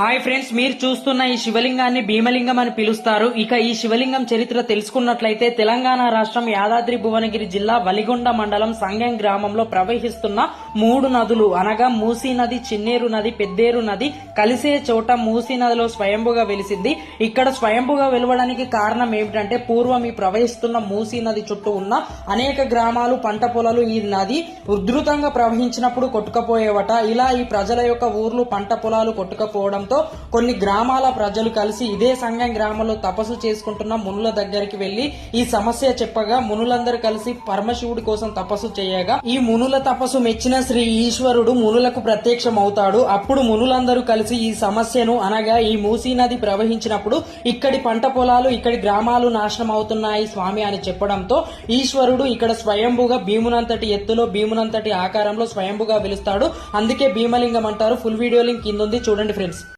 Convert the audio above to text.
Hi friends మీరు చూస్తున్న ఈ శివలింగాన్ని భీమలింగం అని పిలుస్తారు. ఇక ఈ శివలింగం చరిత్ర తెలుసుకున్నట్లయితే తెలంగాణ రాష్ట్రం యాదాద్రి భువనగిరి జిల్లా వలిగొండ మండలం సంగెం గ్రామంలో ప్రవహిస్తున్న మూడు నదులు అనగా మూసీ నది చిన్నేరు నది పెద్దేరు నది కలిసే చోట మూసీ నదిలో స్వయంభుగా వెలిసింది. ఇక్కడ స్వయంభుగా వెలవడానికి కారణం ఏమిటంటే పూర్వం ఈ ప్రవహిస్తున్న మూసీ నది చుట్టూ ఉన్న అనేక గ్రామాలు పంట పొలాలు ఈ నది ఉధృతంగా ప్రవహించినప్పుడు కొట్టుకపోయేవట. ఇలా ఈ ప్రజల యొక్క ఊర్లు పంట పొలాలు కొట్టుకపోవడంతో కొన్ని గ్రామాల ప్రజలు కలిసి ఇదే సంఘం గ్రామంలో తపస్సు చేసుకుంటున్న మునుల దగ్గరికి వెళ్ళి ఈ సమస్య చెప్పగా మునులందరూ కలిసి పరమశివుడి కోసం తపస్సు చేయగా ఈ మునుల తపస్సు మెచ్చిన శ్రీ ఈశ్వరుడు మునులకు ప్రత్యక్షం అవుతాడు అప్పుడు మునులందరూ కలిసి ఈ సమస్యను అనగా ఈ మూసీ నది ప్రవహించినప్పుడు ఇక్కడి పంట పొలాలు ఇక్కడి గ్రామాలు నాశనం అవుతున్నాయి స్వామి అని చెప్పడంతో ఈశ్వరుడు ఇక్కడ స్వయంభుగా భీమునంతటి ఎత్తులో భీమునంతటి ఆకారంలో స్వయంభుగా వెలుస్తాడు. అందుకే భీమలింగం అంటారు. ఫుల్ వీడియో లింక్ కింద ఉంది చూడండి ఫ్రెండ్స్.